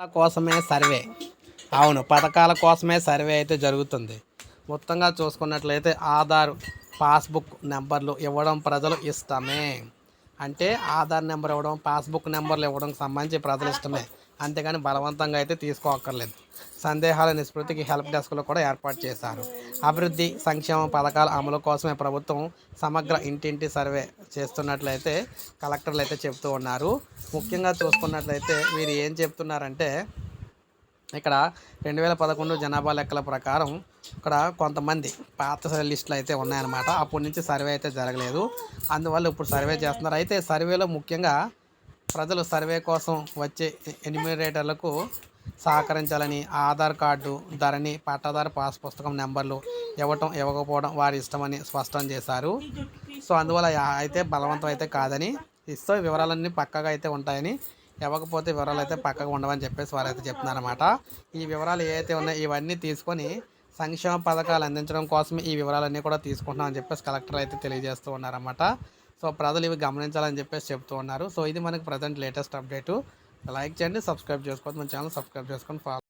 కోసమే సర్వే. అవును పథకాల కోసమే సర్వే అయితే జరుగుతుంది. మొత్తంగా చూసుకున్నట్లయితే ఆధార్ పాస్బుక్ నెంబర్లు ఇవ్వడం ప్రజలు ఇష్టమే. అంటే ఆధార్ నెంబర్ ఇవ్వడం పాస్బుక్ నెంబర్లు ఇవ్వడం సంబంధించి ప్రజలు ఇష్టమే. అంతేగాని బలవంతంగా అయితే తీసుకోక్కర్లేదు. సందేహాల నిష్పత్తికి హెల్ప్ డెస్క్లు కూడా ఏర్పాటు చేశారు. అభివృద్ధి సంక్షేమ పథకాల అమలు కోసమే ప్రభుత్వం సమగ్ర ఇంటింటి సర్వే చేస్తున్నట్లయితే కలెక్టర్లు అయితే చెప్తూ ఉన్నారు. ముఖ్యంగా చూసుకున్నట్లయితే వీరు ఏం చెప్తున్నారంటే ఇక్కడ రెండు వేల పదకొండు జనాభా లెక్కల ప్రకారం ఇక్కడ కొంతమంది పాత లిస్టులు అయితే ఉన్నాయన్నమాట. అప్పటి నుంచి సర్వే అయితే జరగలేదు. అందువల్ల ఇప్పుడు సర్వే చేస్తున్నారు. అయితే సర్వేలో ముఖ్యంగా ప్రజలు సర్వే కోసం వచ్చే ఎన్యూమరేటర్లకు సహకరించాలని ఆధార్ కార్డు ధరని పట్టాదారు పాస్ పుస్తకం నెంబర్లు ఇవ్వటం ఇవ్వకపోవడం వారి ఇష్టమని స్పష్టం చేశారు. సో అందువల్ల అయితే బలవంతం అయితే కాదని ఇస్తే వివరాలన్నీ పక్కగా అయితే ఉంటాయని ఇవ్వకపోతే వివరాలు అయితే పక్కగా ఉండవని చెప్పేసి వారు అయితే చెప్తున్నారన్నమాట. ఈ వివరాలు ఏవైతే ఉన్నాయో ఇవన్నీ తీసుకొని సంక్షేమ పథకాలు అందించడం కోసం ఈ వివరాలన్నీ కూడా తీసుకుంటున్నామని చెప్పేసి కలెక్టర్ అయితే తెలియజేస్తూ ఉన్నారన్నమాట. సో ప్రజలు ఇవి గమనించాలని చెప్పేసి చెప్తూ ఉన్నారు. సో ఇది మనకి ప్రజెంట్ లేటెస్ట్ అప్డేటు లైక్ చేయండి సబ్స్క్రైబ్ చేసుకోవద్దు. మన ఛానల్ సబ్స్క్రైబ్ చేసుకొని ఫాలో